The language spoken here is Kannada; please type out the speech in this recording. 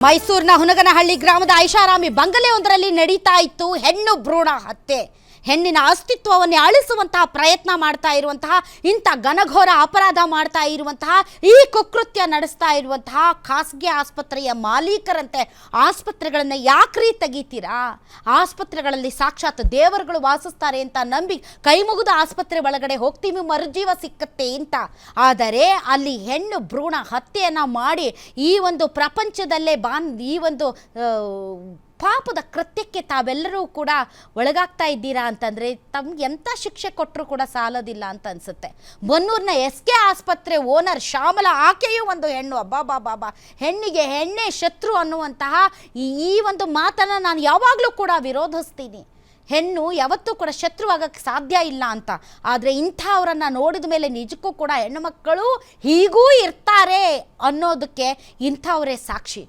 ಮೈಸೂರಿನ ಹುನಗನಹಳ್ಳಿ ಗ್ರಾಮದ ಐಷಾರಾಮಿ ಬಂಗಲೆಯೊಂದರಲ್ಲಿ ನಡೀತಾ ಇತ್ತು ಹೆಣ್ಣು ಭ್ರೂಣ ಹತ್ಯೆ. ಹೆಣ್ಣಿನ ಅಸ್ತಿತ್ವವನ್ನೇ ಅಳಿಸುವಂತಹ ಪ್ರಯತ್ನ ಮಾಡ್ತಾ ಇರುವಂತಹ, ಇಂಥ ಘನಘೋರ ಅಪರಾಧ ಮಾಡ್ತಾ ಇರುವಂತಹ, ಈ ಕುಕೃತ್ಯ ನಡೆಸ್ತಾ ಇರುವಂತಹ ಖಾಸಗಿ ಆಸ್ಪತ್ರೆಯ ಮಾಲೀಕರಂತೆ ಆಸ್ಪತ್ರೆಗಳನ್ನು ಯಾಕ್ರಿ ತೆಗಿತೀರಾ? ಆಸ್ಪತ್ರೆಗಳಲ್ಲಿ ಸಾಕ್ಷಾತ್ ದೇವರುಗಳು ವಾಸಿಸ್ತಾರೆ ಅಂತ ನಂಬಿ ಕೈ ಮುಗಿದು ಆಸ್ಪತ್ರೆ ಒಳಗಡೆ ಹೋಗ್ತೀವಿ, ಮರುಜೀವ ಸಿಕ್ಕತ್ತೆ ಅಂತ. ಆದರೆ ಅಲ್ಲಿ ಹೆಣ್ಣು ಭ್ರೂಣ ಹತ್ಯೆಯನ್ನು ಮಾಡಿ ಈ ಒಂದು ಪ್ರಪಂಚದಲ್ಲೇ ಬಾನ್, ಈ ಒಂದು ಪಾಪದ ಪಾಪದ ಕೃತ್ಯಕ್ಕೆ ತಾವೆಲ್ಲರೂ ಕೂಡ ಒಳಗಾಗ್ತಾ ಇದ್ದೀರಾ ಅಂತಂದರೆ ತಮ್ಗೆ ಎಂಥ ಶಿಕ್ಷೆ ಕೊಟ್ಟರು ಕೂಡ ಸಾಲೋದಿಲ್ಲ ಅಂತ ಅನಿಸುತ್ತೆ. ಬನ್ನೂರಿನ ಎಸ್ ಕೆ ಆಸ್ಪತ್ರೆ ಓನರ್ ಶ್ಯಾಮಲ, ಆಕೆಯೂ ಒಂದು ಹೆಣ್ಣು. ಅಬ್ಬಾ ಬಾ ಬಾ ಬಾ ಹೆಣ್ಣಿಗೆ ಹೆಣ್ಣೆ ಶತ್ರು ಅನ್ನುವಂತಹ ಈ ಒಂದು ಮಾತನ್ನು ನಾನು ಯಾವಾಗಲೂ ಕೂಡ ವಿರೋಧಿಸ್ತೀನಿ. ಹೆಣ್ಣು ಯಾವತ್ತೂ ಕೂಡ ಶತ್ರು ಆಗಕ್ಕೆ ಸಾಧ್ಯ ಇಲ್ಲ ಅಂತ. ಆದರೆ ಇಂಥವರನ್ನು ನೋಡಿದ ಮೇಲೆ ನಿಜಕ್ಕೂ ಕೂಡ ಹೆಣ್ಣು ಮಕ್ಕಳು ಹೀಗೂ ಇರ್ತಾರೆ ಅನ್ನೋದಕ್ಕೆ ಇಂಥವರೇ ಸಾಕ್ಷಿ.